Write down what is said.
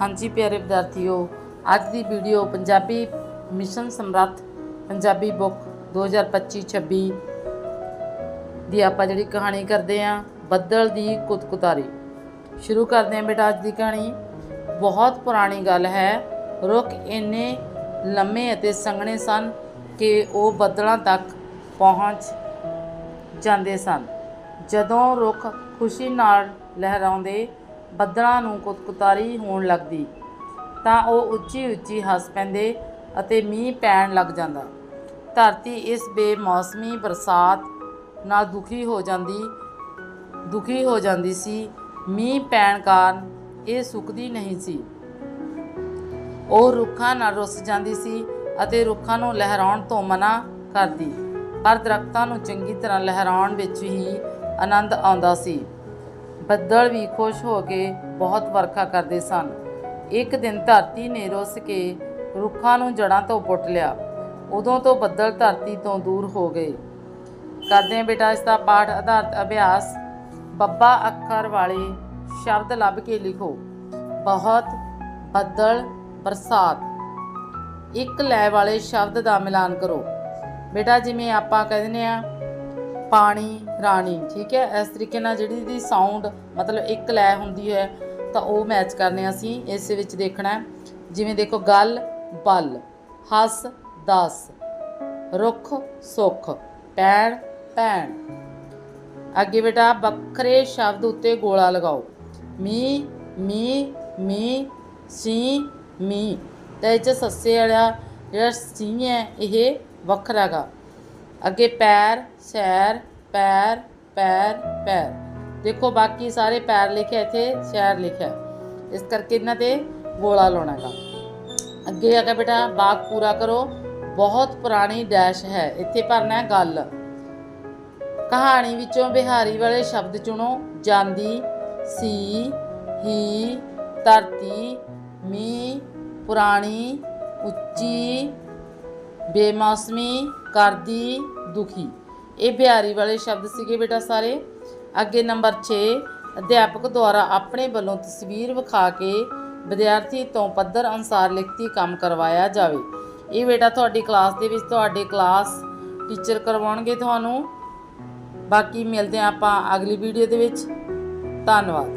ਹਾਂਜੀ ਪਿਆਰੇ ਵਿਦਿਆਰਥੀਓ, ਅੱਜ ਦੀ ਵੀਡੀਓ ਪੰਜਾਬੀ ਮਿਸ਼ਨ ਸਮਰੱਥ, ਪੰਜਾਬੀ ਬੁੱਕ 2025-26 ਦੀ ਆਪਾਂ ਜਿਹੜੀ ਕਹਾਣੀ ਕਰਦੇ ਆਂ ਬੱਦਲ ਦੀ ਕੁਤਕੁਤਾਰੀ। ਸ਼ੁਰੂ ਕਰਦੇ ਆਂ ਬੇਟਾ ਅੱਜ ਦੀ ਕਹਾਣੀ। ਬਹੁਤ ਪੁਰਾਣੀ ਗੱਲ ਹੈ, ਰੁੱਖ ਇੰਨੇ ਲੰਮੇ ਅਤੇ ਸੰਘਣੇ ਸਨ ਕਿ ਉਹ ਬੱਦਲਾਂ ਤੱਕ ਪਹੁੰਚ ਜਾਂਦੇ ਸਨ। ਜਦੋਂ ਰੁੱਖ ਖੁਸ਼ੀ ਨਾਲ ਲਹਿਰਾਉਂਦੇ ਬੱਦਲਾਂ ਨੂੰ ਕੁਤਕੁਤਾਰੀ ਹੋਣ ਲੱਗਦੀ, ਤਾਂ ਉਹ ਉੱਚੀ ਉੱਚੀ ਹੱਸ ਪੈਂਦੇ ਅਤੇ ਮੀਂਹ ਪੈਣ ਲੱਗ ਜਾਂਦਾ। ਧਰਤੀ ਇਸ ਬੇਮੌਸਮੀ ਬਰਸਾਤ ਨਾਲ ਦੁਖੀ ਹੋ ਜਾਂਦੀ, ਦੁਖੀ ਹੋ ਜਾਂਦੀ ਸੀ। ਮੀਂਹ ਪੈਣ ਕਾਰਨ ਇਹ ਸੁੱਕਦੀ ਨਹੀਂ ਸੀ। ਉਹ ਰੁੱਖਾਂ ਨਾਲ ਰੁੱਸ ਜਾਂਦੀ ਸੀ ਅਤੇ ਰੁੱਖਾਂ ਨੂੰ ਲਹਿਰਾਉਣ ਤੋਂ ਮਨਾ ਕਰਦੀ, ਪਰ ਦਰਖਤਾਂ ਨੂੰ ਚੰਗੀ ਤਰ੍ਹਾਂ ਲਹਿਰਾਉਣ ਵਿੱਚ ਹੀ ਆਨੰਦ ਆਉਂਦਾ ਸੀ। ਬੱਦਲ ਵੀ ਖੁਸ਼ ਹੋ ਕੇ ਬਹੁਤ ਵਰਖਾ ਕਰਦੇ ਸਨ। ਇੱਕ ਦਿਨ ਧਰਤੀ ਨੇ ਰੁੱਸ ਕੇ ਰੁੱਖਾਂ ਨੂੰ ਜੜ੍ਹਾਂ ਤੋਂ ਪੁੱਟ ਲਿਆ। ਉਦੋਂ ਤੋਂ ਬੱਦਲ ਧਰਤੀ ਤੋਂ ਦੂਰ ਹੋ ਗਏ। ਕਰਦੇ ਬੇਟਾ, ਇਸ ਦਾ ਪਾਠ ਆਧਾਰਿਤ ਅਭਿਆਸ। ਬੱਬਾ ਅੱਖਰ ਵਾਲੇ ਸ਼ਬਦ ਲੱਭ ਕੇ ਲਿਖੋ। ਬਹੁਤ ਬੱਦਲ ਬਰਸਾਤ। ਇੱਕ ਲੈ ਵਾਲੇ ਸ਼ਬਦ ਦਾ ਮਿਲਾਨ ਕਰੋ। ਬੇਟਾ, ਜਿਵੇਂ ਆਪਾਂ ਕਹਿੰਦੇ ਆ ਪਾਣੀ, ਰਾਣੀ, ਠੀਕ ਹੈ? ਇਸ ਤਰੀਕੇ ਨਾਲ ਜਿਹੜੀ ਦੀ ਸਾਊਂਡ ਮਤਲਬ ਇੱਕ ਲੈ ਹੁੰਦੀ ਹੈ, ਤਾਂ ਉਹ ਮੈਚ ਕਰਨੇ ਆ ਅਸੀਂ, ਇਸ ਵਿੱਚ ਦੇਖਣਾ ਹੈ। ਜਿਵੇਂ ਦੇਖੋ, ਗੱਲ, ਬਲ, ਹੱਸ, ਦਸ, ਰੁੱਖ, ਸੁੱਖ, ਪੈਣ, ਭੈਣ। ਅੱਗੇ ਬੇਟਾ, ਵੱਖਰੇ ਸ਼ਬਦ ਉੱਤੇ ਗੋਲਾ ਲਗਾਓ। ਮੀ ਮੀ ਮੀ, ਸੀ, ਮੀ। ਤੇ ਇਹ 'ਚ ਸੱਸੇ ਵਾਲਾ ਜਿਹੜਾ ਸੀ ਹੈ, ਇਹ ਵੱਖਰਾ ਹੈਗਾ ਅੱਗੇ ਪੈਰ, ਸੈਰ, ਪੈਰ ਪੈਰ ਪੈਰ। ਦੇਖੋ, ਬਾਕੀ ਸਾਰੇ ਪੈਰ ਲਿਖਿਆ ਇੱਥੇ, ਸ਼ੈਰ ਲਿਖਿਆ। ਇਸ ਕਰਕੇ ਇਹਨਾਂ ਤੇ ਗੋਲਾ ਲਾਉਣਾ ਹੈਗਾ ਅੱਗੇ ਹੈਗਾ ਬੇਟਾ, ਬਾਗ ਪੂਰਾ ਕਰੋ। ਬਹੁਤ ਪੁਰਾਣੀ ਡੈਸ਼ ਹੈ। ਇੱਥੇ ਭਰਨਾ ਹੈ ਗੱਲ। ਕਹਾਣੀ ਵਿੱਚੋਂ ਬਿਹਾਰੀ ਵਾਲੇ ਸ਼ਬਦ ਚੁਣੋ। ਜਾਂਦੀ, ਸੀ, ਹੀ, ਧਰਤੀ, ਮੀ, ਪੁਰਾਣੀ, ਉੱਚੀ, ਬੇਮੌਸਮੀ, ਕਰਦੀ ਦੁਖੀ। ਇਹ ਬਿਹਾਰੀ ਵਾਲੇ ਸ਼ਬਦ ਸੀਗੇ ਬੇਟਾ ਸਾਰੇ। ਅੱਗੇ ਨੰਬਰ 6 ਅਧਿਆਪਕ ਦੁਆਰਾ ਆਪਣੇ ਵੱਲੋਂ ਤਸਵੀਰ ਵਿਖਾ ਕੇ ਵਿਦਿਆਰਥੀ ਤੋਂ ਪੱਧਰ ਅਨੁਸਾਰ ਲਿਖਤੀ ਕੰਮ ਕਰਵਾਇਆ ਜਾਵੇ। ਇਹ ਬੇਟਾ ਤੁਹਾਡੀ ਕਲਾਸ ਦੇ ਵਿੱਚ ਤੁਹਾਡੇ ਕਲਾਸ ਟੀਚਰ ਕਰਵਾਉਣਗੇ ਤੁਹਾਨੂੰ। ਬਾਕੀ ਮਿਲਦੇ ਹਾਂ ਆਪਾਂ ਅਗਲੀ ਵੀਡੀਓ ਦੇ ਵਿੱਚ। ਧੰਨਵਾਦ।